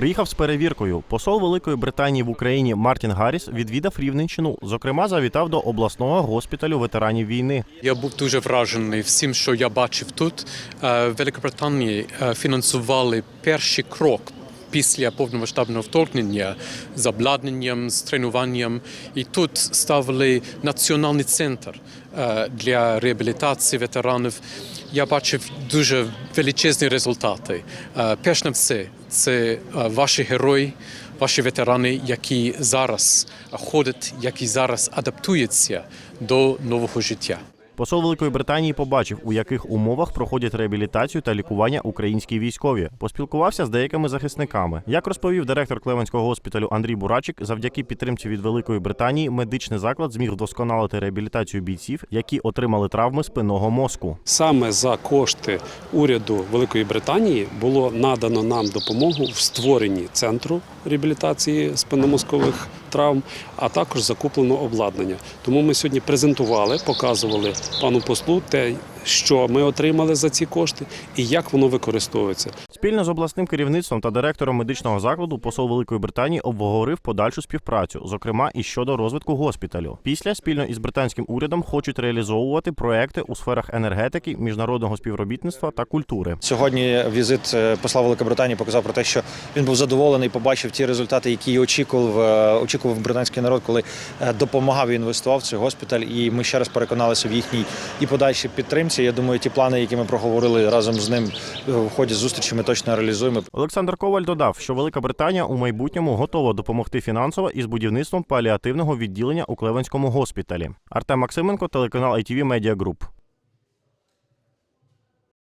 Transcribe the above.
Приїхав з перевіркою. Посол Великої Британії в Україні Мартін Гарріс відвідав Рівненщину. Зокрема, завітав до обласного госпіталю ветеранів війни. Я був дуже вражений всім, що я бачив тут. Е, Великобританії е, фінансували перший крок після повномасштабного вторгнення з обладнанням, з тренуванням. І тут ставили національний центр е, для реабілітації ветеранів. Я бачив дуже величезні результати. Е, Перш на все, це е, ваші герої. Ваші ветерани, які зараз ходять, які зараз адаптуються до нового життя. Посол Великої Британії побачив, у яких умовах проходять реабілітацію та лікування українські військові. Поспілкувався з деякими захисниками. Як розповів директор Клевенського госпіталю Андрій Бурачик, завдяки підтримці від Великої Британії медичний заклад зміг вдосконалити реабілітацію бійців, які отримали травми спинного мозку. Саме за кошти уряду Великої Британії було надано нам допомогу в створенні центру реабілітації спинномозкових травм, а також закуплено обладнання. Тому ми сьогодні презентували, показували пану послу те, що ми отримали за ці кошти і як воно використовується. Спільно з обласним керівництвом та директором медичного закладу посол Великої Британії обговорив подальшу співпрацю, зокрема і щодо розвитку госпіталю. Після спільно із британським урядом хочуть реалізовувати проекти у сферах енергетики, міжнародного співробітництва та культури. Сьогодні візит е, посла Великобританії показав про те, що він був задоволений, побачив ті результати, які очікував, е, очікував британський народ, коли е, допомагав і інвестував в цей госпіталь. І ми ще раз переконалися в їхній і подальшій підтримці. Я думаю, ті плани, які ми проговорили разом з ним в ході зустрічі, ми точно реалізуємо. Олександр Коваль додав, що Велика Британія у майбутньому готова допомогти фінансово із будівництвом паліативного відділення у Клевенському госпіталі. Артем Максименко, телеканал ITV Media Group.